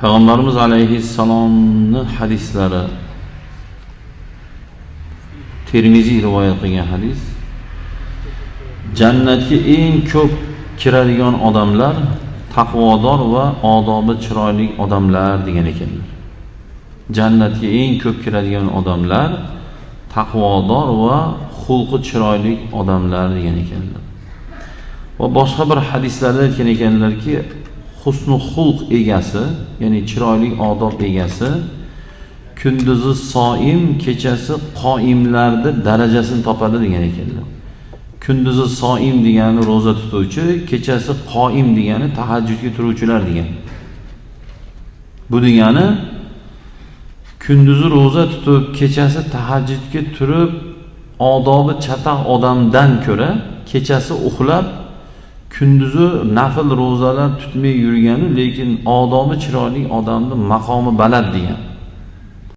payg'ambarimiz alayhissalomni hadislari. Termiziy rivoyat qilgan hadis. Jannatga eng ko'p kiradigan odamlar taqvodor va odobi chiroyli odamlar degan ekanlar. Jannatga eng ko'p kiradigan odamlar taqvodor va xulqi chiroyli odamlar degan ekanlar. Va boshqa bir hadislarda aytgan ekanlarki husni xulq egasi ya'ni chiroyli odob egasi kunduzi soim kechasi qoimlarni darajasini topadi degan ekanlar. Kunduzi soim degani ro'za tutuvchi kechasi qoim degani tahajjudga turuvchilar degan. Bu degani kunduzi ro'za tutib kechasi tahajjudga turib odobi chatoq odamdan ko'ra kechasi uxlab kunduzi nafl ro'zalar tutmay yurgani lekin odobi chiroyli odamni maqomi baland degan.